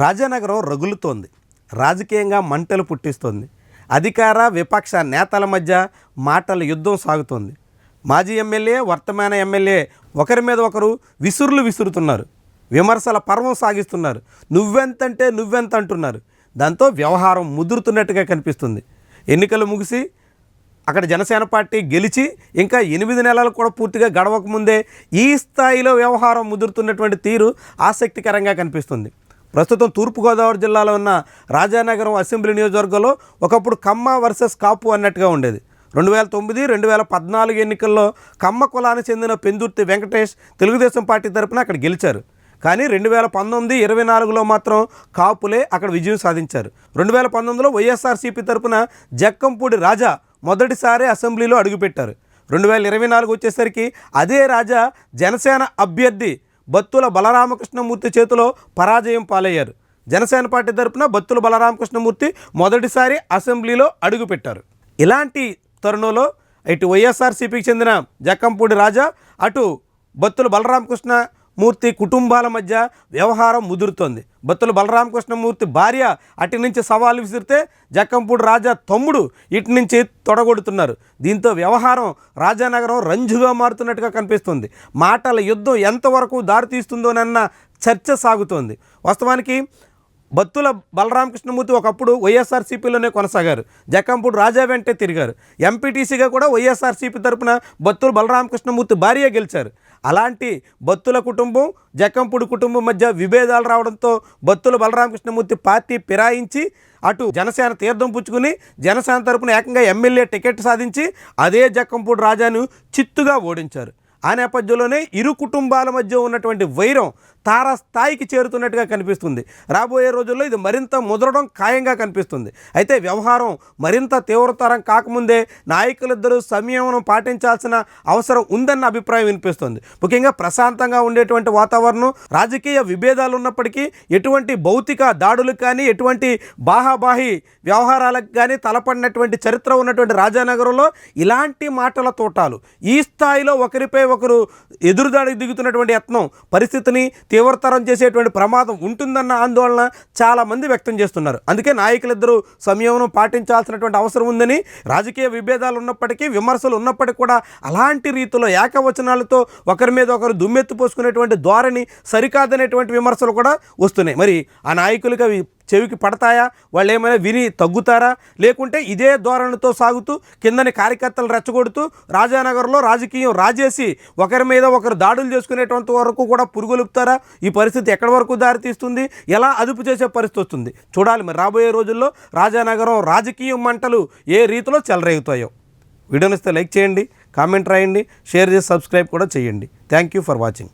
రాజానగరం రగులుతోంది. రాజకీయంగా మంటలు పుట్టిస్తోంది. అధికార విపక్ష నేతల మధ్య మాటల యుద్ధం సాగుతోంది. మాజీ ఎమ్మెల్యే వర్తమాన ఎమ్మెల్యే ఒకరి మీద ఒకరు విసురులు విసురుతున్నారు. విమర్శల పర్వం సాగిస్తున్నారు. నువ్వెంతంటే నువ్వెంత అంటున్నారు దాంతో వ్యవహారం ముదురుతున్నట్టుగా కనిపిస్తుంది. ఎన్నికలు ముగిసి అక్కడ జనసేన పార్టీ గెలిచి ఇంకా ఎనిమిది నెలలు కూడా పూర్తిగా గడవక ముందే ఈ స్థాయిలో వ్యవహారం ముదురుతున్నటువంటి తీరు ఆసక్తికరంగా కనిపిస్తుంది. ప్రస్తుతం తూర్పుగోదావరి జిల్లాలో ఉన్న రాజానగరం అసెంబ్లీ నియోజకవర్గంలో ఒకప్పుడు కమ్మ వర్సెస్ కాపు అన్నట్టుగా ఉండేది. రెండు వేల తొమ్మిది రెండు వేల పద్నాలుగు ఎన్నికల్లో కమ్మ కులానికి చెందిన పెందుర్తి వెంకటేష్ తెలుగుదేశం పార్టీ తరపున అక్కడ గెలిచారు. కానీ రెండు వేల పంతొమ్మిది ఇరవై నాలుగులో మాత్రం కాపులే అక్కడ విజయం సాధించారు. రెండు వేల పంతొమ్మిదిలో వైఎస్ఆర్సీపీ తరపున జక్కంపూడి రాజా మొదటిసారి అసెంబ్లీలో అడుగుపెట్టారు. రెండు వేల ఇరవై నాలుగు వచ్చేసరికి అదే రాజా జనసేన అభ్యర్థి బత్తుల బలరామకృష్ణమూర్తి చేతిలో పరాజయం పాలయ్యారు. జనసేన పార్టీ తరపున బత్తుల బలరామకృష్ణమూర్తి మొదటిసారి అసెంబ్లీలో అడుగుపెట్టారు. ఇలాంటి తరుణంలో ఇటు వైఎస్ఆర్సీపీకి చెందిన జక్కంపూడి రాజా అటు బత్తుల బలరామకృష్ణ మూర్తి కుటుంబాల మధ్య వ్యవహారం ముదురుతోంది. బత్తుల బలరామకృష్ణమూర్తి భార్య అటు నుంచి సవాలు విసిరితే జక్కంపూడి రాజా తమ్ముడు ఇటు నుంచి తొడగొడుతున్నారు. దీంతో వ్యవహారం రాజానగరం రంజుగా మారుతున్నట్టుగా కనిపిస్తుంది. మాటల యుద్ధం ఎంతవరకు దారితీస్తుందోనన్న చర్చ సాగుతోంది. వాస్తవానికి బత్తుల బలరామకృష్ణమూర్తి ఒకప్పుడు వైఎస్ఆర్సీపీలోనే కొనసాగారు. జక్కంపూడి రాజా వెంటే తిరిగారు. ఎంపీటీసీగా కూడా వైఎస్ఆర్సీపీ తరపున బత్తుల బలరామకృష్ణమూర్తి భార్య గెలిచారు. అలాంటి బత్తుల కుటుంబం జక్కంపూడి కుటుంబం మధ్య విభేదాలు రావడంతో బత్తుల బలరామకృష్ణమూర్తి పార్టీ ఫిరాయించి అటు జనసేన తీర్థం పుచ్చుకుని జనసేన తరపున ఏకంగా ఎమ్మెల్యే టికెట్ సాధించి అదే జక్కంపూడి రాజాను చిత్తుగా ఓడించారు. ఆ నేపథ్యంలోనే ఇరు కుటుంబాల మధ్య ఉన్నటువంటి వైరం తారా స్థాయికి చేరుతున్నట్టుగా కనిపిస్తుంది. రాబోయే రోజుల్లో ఇది మరింత ముదరడం ఖాయంగా కనిపిస్తుంది. అయితే వ్యవహారం మరింత తీవ్రతరం కాకముందే నాయకులిద్దరూ సంయమనం పాటించాల్సిన అవసరం ఉందన్న అభిప్రాయం వినిపిస్తుంది. ముఖ్యంగా ప్రశాంతంగా ఉండేటువంటి వాతావరణం రాజకీయ విభేదాలు ఉన్నప్పటికీ ఎటువంటి భౌతిక దాడులకు కానీ ఎటువంటి బాహాబాహి వ్యవహారాలకు కానీ తలపడినటువంటి చరిత్ర ఉన్నటువంటి రాజానగరంలో ఇలాంటి మాటల తోటాలు ఈ స్థాయిలో ఒకరిపై ఒకరు ఎదురుదాడికి దిగుతున్నటువంటి యత్నం పరిస్థితిని తీవ్రతరం చేసేటువంటి ప్రమాదం ఉంటుందన్న ఆందోళన చాలామంది వ్యక్తం చేస్తున్నారు. అందుకే నాయకులిద్దరూ సంయమనం పాటించాల్సినటువంటి అవసరం ఉందని రాజకీయ విభేదాలు ఉన్నప్పటికీ విమర్శలు ఉన్నప్పటికీ కూడా అలాంటి రీతిలో ఏకవచనాలతో ఒకరి మీద ఒకరు దుమ్మెత్తు పోసుకునేటువంటి ధోరణి సరికాదనేటువంటి విమర్శలు కూడా వస్తున్నాయి. మరి ఆ నాయకులకి అవి చెవికి పడతాయా? వాళ్ళు ఏమైనా విని తగ్గుతారా? లేకుంటే ఇదే ధోరణితో సాగుతూ కిందని కార్యకర్తలు రెచ్చగొడుతూ రాజానగర్లో రాజకీయం రాజేసి ఒకరి మీద ఒకరు దాడులు చేసుకునేటువంటి వరకు కూడా పురుగులుపుతారా? ఈ పరిస్థితి ఎక్కడి వరకు దారితీస్తుంది? ఎలా అదుపు చేసే పరిస్థితి వస్తుంది? చూడాలి మరి రాబోయే రోజుల్లో రాజానగరం రాజకీయం మంటలు ఏ రీతిలో చెలరేగుతాయో. వీడియోనిస్తే లైక్ చేయండి కామెంట్ రాయండి షేర్ చేసి సబ్స్క్రైబ్ కూడా చేయండి. Thank you for watching.